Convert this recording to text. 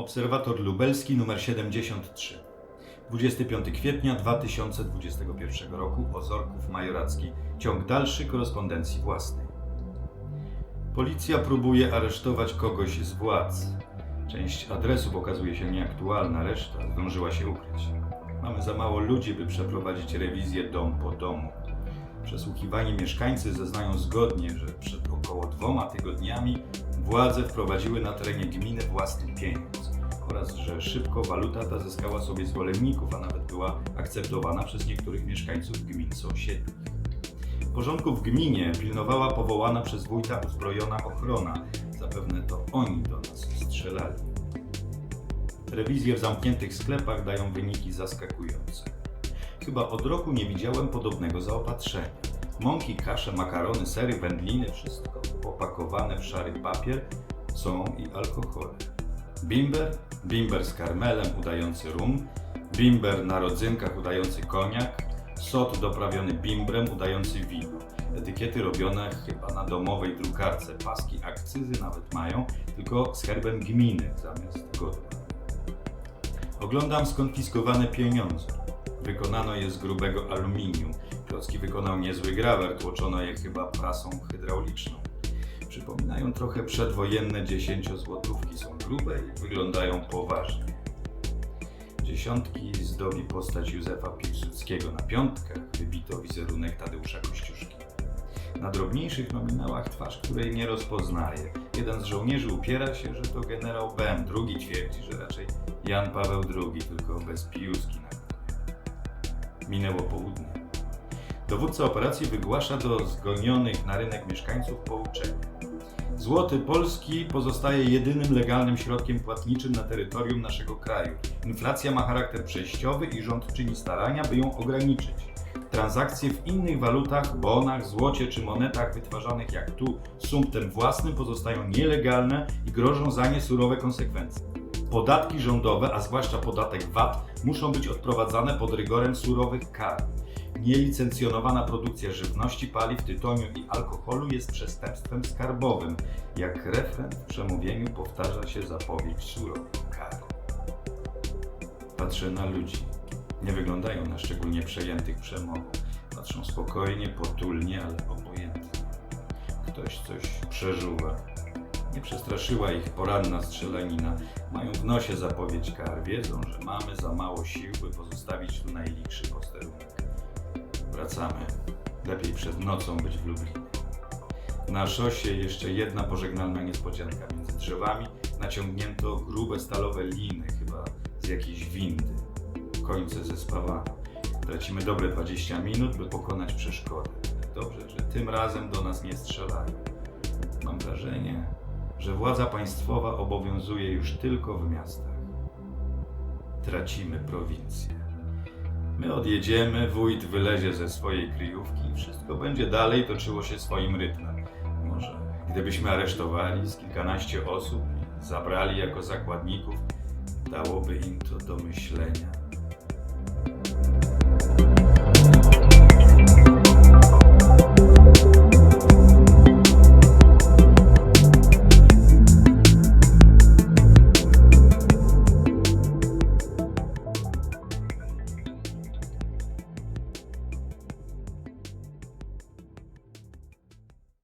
Obserwator lubelski numer 73. 25 kwietnia 2021 roku Ozorków Majoracki. Ciąg dalszy korespondencji własnej. Policja próbuje aresztować kogoś z władz. Część adresów okazuje się nieaktualna, reszta zdążyła się ukryć. Mamy za mało ludzi, by przeprowadzić rewizję dom po domu. Przesłuchiwani mieszkańcy zeznają zgodnie, że przed około dwoma tygodniami władze wprowadziły na terenie gminy własny pieniądz oraz że szybko waluta ta zyskała sobie zwolenników, a nawet była akceptowana przez niektórych mieszkańców gmin sąsiednich. Porządku w gminie pilnowała powołana przez wójta uzbrojona ochrona. Zapewne to oni do nas strzelali. Rewizje w zamkniętych sklepach dają wyniki zaskakujące. Chyba od roku nie widziałem podobnego zaopatrzenia. Mąki, kasze, makarony, sery, wędliny, wszystko opakowane w szary papier, są i alkohole. Bimber, bimber z karmelem udający rum, bimber na rodzynkach udający koniak, sot doprawiony bimbrem udający wino. Etykiety robione chyba na domowej drukarce, paski akcyzy nawet mają, tylko z herbem gminy zamiast godła. Oglądam skonfiskowane pieniądze. Wykonano je z grubego aluminium. Klocki wykonał niezły grawer, tłoczono je chyba prasą hydrauliczną. Przypominają trochę przedwojenne dziesięciozłotówki. Są grube i wyglądają poważnie. Dziesiątki zdobi postać Józefa Piłsudskiego. Na piątkach wybito wizerunek Tadeusza Kościuszki. Na drobniejszych nominałach twarz, której nie rozpoznaje. Jeden z żołnierzy upiera się, że to generał Bem, drugi twierdzi, że raczej Jan Paweł II, tylko bez piuski na. Minęło południe. Dowódca operacji wygłasza do zgonionych na rynek mieszkańców pouczenie. Złoty polski pozostaje jedynym legalnym środkiem płatniczym na terytorium naszego kraju. Inflacja ma charakter przejściowy i rząd czyni starania, by ją ograniczyć. Transakcje w innych walutach, bonach, złocie czy monetach wytwarzanych jak tu sumptem własnym pozostają nielegalne i grożą za nie surowe konsekwencje. Podatki rządowe, a zwłaszcza podatek VAT, muszą być odprowadzane pod rygorem surowych kar. Nielicencjonowana produkcja żywności, paliw, tytoniu i alkoholu jest przestępstwem skarbowym. Jak refren w przemówieniu powtarza się zapowiedź surowych kar. Patrzę na ludzi. Nie wyglądają na szczególnie przejętych przemową. Patrzą spokojnie, potulnie, ale obojętnie. Ktoś coś przeżuwa. Nie przestraszyła ich poranna strzelanina. Mają w nosie zapowiedź kar. Wiedzą, że mamy za mało sił, by pozostawić tu najlichszy posterunek. Wracamy. Lepiej przed nocą być w Lublinie. Na szosie jeszcze jedna pożegnalna niespodzianka. Między drzewami naciągnięto grube stalowe liny, chyba z jakiejś windy. Końce zespawano. Tracimy dobre 20 minut, by pokonać przeszkody. Dobrze, że tym razem do nas nie strzelają. Mam wrażenie, że władza państwowa obowiązuje już tylko w miastach. Tracimy prowincję. My odjedziemy, wójt wylezie ze swojej kryjówki i wszystko będzie dalej toczyło się swoim rytmem. Może gdybyśmy aresztowali z kilkanaście osób i zabrali jako zakładników, dałoby im to do myślenia.